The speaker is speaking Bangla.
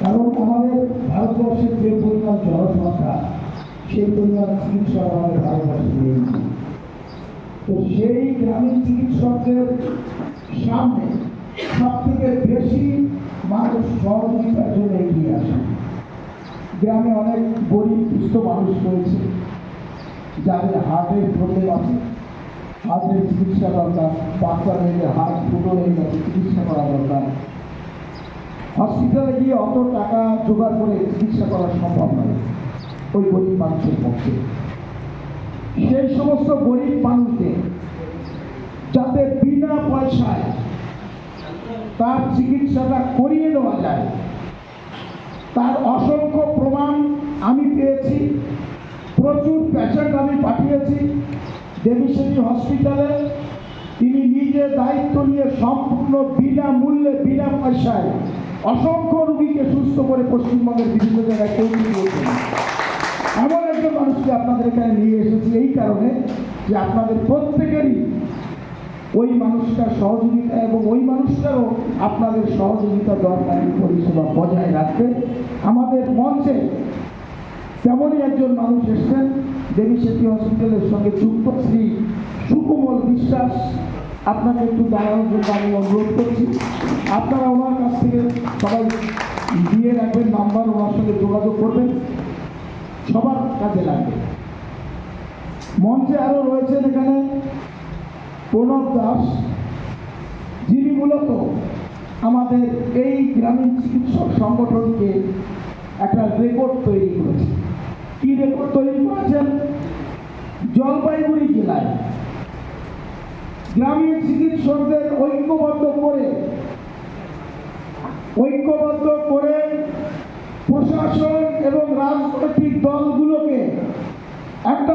কারণ আমাদের ভারতবর্ষের যে পরিমাণ জনসংখ্যা, সেই পরিমাণ চিকিৎসক আমাদের ভারতবর্ষে তো সেই গ্রামীণ চিকিৎসকদের সামনে সব থেকে বেশি মানুষ সহযোগিতার জন্য এগিয়ে আসে। গ্রামে অনেক গরিব সুস্থ মানুষ রয়েছে, যাদের হার্টের প্রবলেম আছে। হার্টের চিকিৎসা দরকার, বাচ্চা মেয়েদের হার্ট ফুটো হয়ে গেছে, চিকিৎসা করা দরকার। হসপিটালে গিয়ে অত টাকা জোগাড় করে চিকিৎসা করা সম্ভব নয়, ওই গরিব মানুষের পক্ষে। সেই সমস্ত গরিব মানুষদের যাতে বিনা পয়সায় তার চিকিৎসাটা করিয়ে দেওয়া যায়, তার অসংখ্য প্রমাণ আমি পেয়েছি, প্রচুর পেশেন্ট আমি পাঠিয়েছি দেবীশ্রী হসপিটালে তিনি নিজে দায়িত্ব নিয়ে সম্পূর্ণ বিনামূল্যে বিনা পয়সায় অসংখ্য রুগীকে সুস্থ করে পশ্চিমবঙ্গের বিভিন্ন জায়গায় পৌঁছে দিয়েছেন। এমন একজন মানুষকে আপনাদের এখানে নিয়ে এসেছি এই কারণে যে আপনাদের প্রত্যেকেরই ওই মানুষটার সহযোগিতা এবং ওই মানুষটারও আপনাদের সহযোগিতা দরকারি পরিষেবা বজায় রাখতে আমাদের মঞ্চে তেমনই একজন মানুষ এসছেন দেবী সেতী হসপিটালের সঙ্গে যুক্ত। শ্রী সুকুমল বিশ্বাস, আপনাকে একটু দাঁড়ানোর জন্য আমি অনুরোধ করছি। আপনারা ওনার কাছ থেকে সবাই দিয়ে রাখবেন নাম্বার, ওনার সঙ্গে যোগাযোগ করবেন। সবার কাজে লাগবে। মঞ্চে আরও রয়েছেন এখানে প্রণব দাস, যিনি মূলত আমাদের এই গ্রামীণ চিকিৎসক সংগঠনকে একটা রেকর্ড তৈরি করেছে তৈরি করেছেন জলপাইগুড়ি জেলায়। গ্রামীণ চিকিৎসকদের ঐক্যবদ্ধ করে ঐক্যবদ্ধ করে প্রশাসন এবং রাজনৈতিক দলগুলোকে একটা